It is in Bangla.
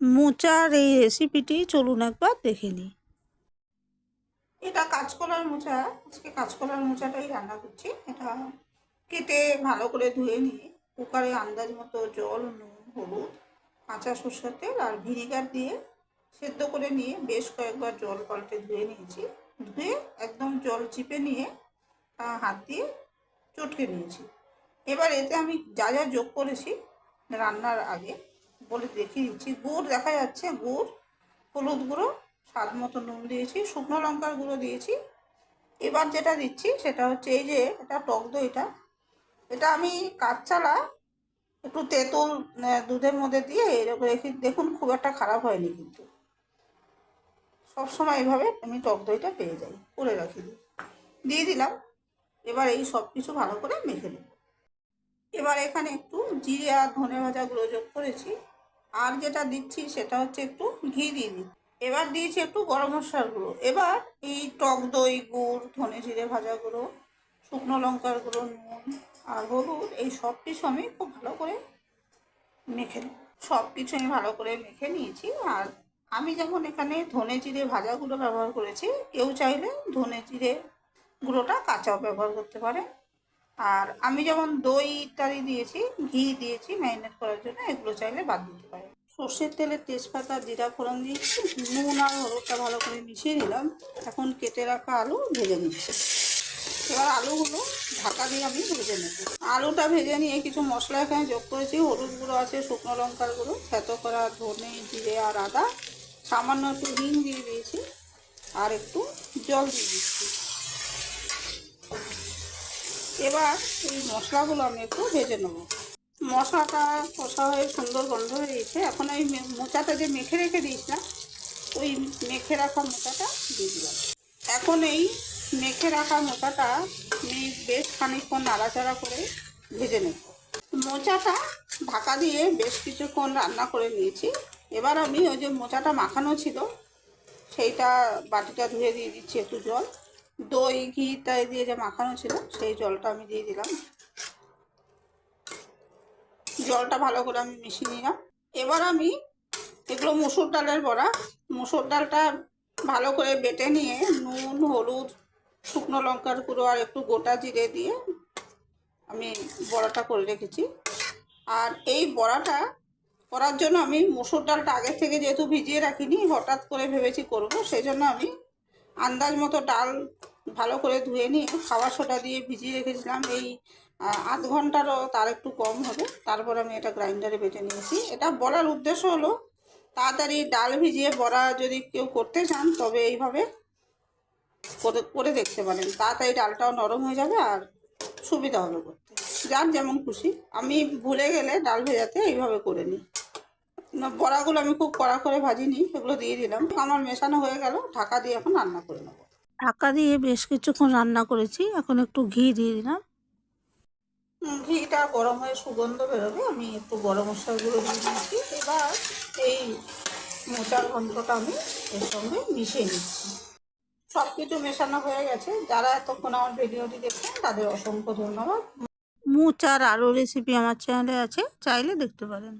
মোচার এই রেসিপিটি চলুন একবার দেখে নিই। এটা কাঁচকলার মোচা। আজকে কাঁচকলার মোচাটাই রান্না করছি। এটা কেটে ভালো করে ধুয়ে নিয়ে কুকারে আন্দাজ মতো জল, নুন, হলুদ, কাঁচা সর্ষের তেল আর ভিনিগার দিয়ে সেদ্ধ করে নিয়ে বেশ কয়েকবার জল পাল্টে ধুয়ে নিয়েছি। ধুয়ে একদম জল চিপে নিয়ে হাত দিয়ে চটকে নিয়েছি। এবার এতে আমি যা যা যোগ করেছি রান্নার আগে বলে দেখিয়ে দিচ্ছি। গুড় দেখা যাচ্ছে, গুড়, হলুদ গুঁড়ো, স্বাদ মতো নুন দিয়েছি, শুকনো লঙ্কার গুঁড়ো দিয়েছি। এবার যেটা দিচ্ছি সেটা হচ্ছে এই যে এটা টক দইটা এটা। আমি কাঁচালা একটু তেঁতুল দুধের মধ্যে দিয়ে এরকম রেখে দেখুন খুব একটা খারাপ হয়নি কিন্তু। সবসময় এভাবে আমি টক দইটা পেয়ে যাই, করে রাখি। দিই দিয়ে দিলাম, এবার এই সব কিছু ভালো করে মেখে নেব। এবার এখানে একটু জিরে আর ধনে ভাজা গুঁড়ো যোগ করেছি। আর যেটা দিচ্ছি সেটা হচ্ছে একটু ঘি দিয়ে দিচ্ছি। এবার দিয়েছি একটু গরম মশলার গুঁড়ো। এবার এই টক দই গুড়, ধনে জিরে ভাজা গুঁড়ো, শুকনো লঙ্কার গুঁড়ো, নুন আর হলুদ, এই সব কিছু আমি খুব ভালো করে মেখে সব কিছু আমি ভালো করে মেখে নিয়েছি। আর আমি যেমন এখানে ধনে জিরে ভাজা গুঁড়ো ব্যবহার করেছি, কেউ চাইলে ধনে জিরে গুঁড়োটা কাঁচাও ব্যবহার করতে পারে। আর আমি যেমন দই ইত্যাদি দিয়েছি, ঘি দিয়েছি ম্যারিনেট করার জন্য, এগুলো চাইলে বাদ দিতে পারে সর্ষের তেলে তেজপাতা, জিরা, ফোড়ন দিয়েছি নুন আর হলুদটা ভালো করে মিশিয়ে নিলাম। এখন কেটে রাখা আলু ভেজে নিচ্ছি। এবার আলুগুলো ঢাকা দিয়ে আমি ভেজে নেব। আলুটা ভেজে নিয়ে কিছু মশলা এখানে যোগ করেছি। হলুদ গুঁড়ো আছে, শুকনো লঙ্কার গুঁড়ো, থেতো করা ধনে, জিরে আর আদা। সামান্য একটু হিং দিয়ে দিয়েছি। আর একটু জল দিয়ে দিচ্ছি। এবার এই মশলাগুলো আমি একটু ভেজে নেব। মশলাটা কষা হয়ে সুন্দর গন্ধ হয়ে গেছে। এখন ওই মোচাটা যে মেখে রেখে দিয়েছিলাম, ওই মেখে রাখা মোচাটা দিয়ে দিলাম। এখন এই মেখে রাখা মোচাটা আমি বেশ খানিকক্ষণ নাড়াচাড়া করে ভেজে নেব। মোচাটা ঢাকা দিয়ে বেশ কিছুক্ষণ রান্না করে নিয়েছি। এবার আমি ওই যে মোচাটা মাখানো ছিল, সেইটা বাটিটা ধুয়ে দিয়ে দিচ্ছি একটু জল। দই, ঘি ইত্যাদি দিয়ে যে মাখানো ছিল, সেই জলটা আমি দিয়ে দিলাম। জলটা ভালো করে আমি মিশিয়ে নিলাম। এবার আমি এগুলো মুসুর ডালের বড়া। মুসুর ডালটা ভালো করে বেটে নিয়ে নুন, হলুদ, শুকনো লঙ্কার গুঁড়ো আর একটু গোটা জিরে দিয়ে আমি বড়াটা করে রেখেছি। আর এই বড়াটা করার জন্য আমি মুসুর ডালটা আগে থেকে যেহেতু ভিজিয়ে রাখিনি, হঠাৎ করে ভেবেছি করব সেই জন্য আমি আন্দাজ মতো ডাল ভালো করে ধুয়ে নিয়ে খাওয়া সোডা দিয়ে ভিজিয়ে রেখেছিলাম। এই আধ ঘন্টারও তার একটু কম হবে। তারপর আমি এটা গ্রাইন্ডারে বেটে নিয়েছি। এটা বলার উদ্দেশ্য হলো, তাড়াতাড়ি ডাল ভিজিয়ে বড়া যদি কেউ করতে চান, তবে এইভাবে করে করে দেখতে পারেন। তাড়াতাড়ি ডালটাও নরম হয়ে যাবে আর সুবিধা হবে করতে। যার যেমন খুশি। আমি ভুলে গেলে ডাল ভেজাতে এইভাবে করে নিই। বড়াগুলো আমি খুব কড়া করে ভাজিনি, এগুলো দিয়ে দিলাম। আমার মেশানো হয়ে গেল, ঢাকা দিয়ে এখন রান্না করে নেব। ঢাকা দিয়ে বেশ কিছুক্ষণ রান্না করেছি। এখন একটু ঘি দিয়ে দিলাম। ঘিটা গরম হয়ে সুগন্ধ বেরোবে। আমি একটু গরম মশলাগুলো দিয়ে দিচ্ছি এবার এই মোচার ঘন্টটা আমি এর সঙ্গে মিশিয়ে নিচ্ছি। সব কিছু মেশানো হয়ে গেছে। যারা এতক্ষণ আমার ভিডিওটি দেখছেন তাদের অসংখ্য ধন্যবাদ। মোচার আরও রেসিপি আমার চ্যানেলে আছে। চাইলে দেখতে পারেন।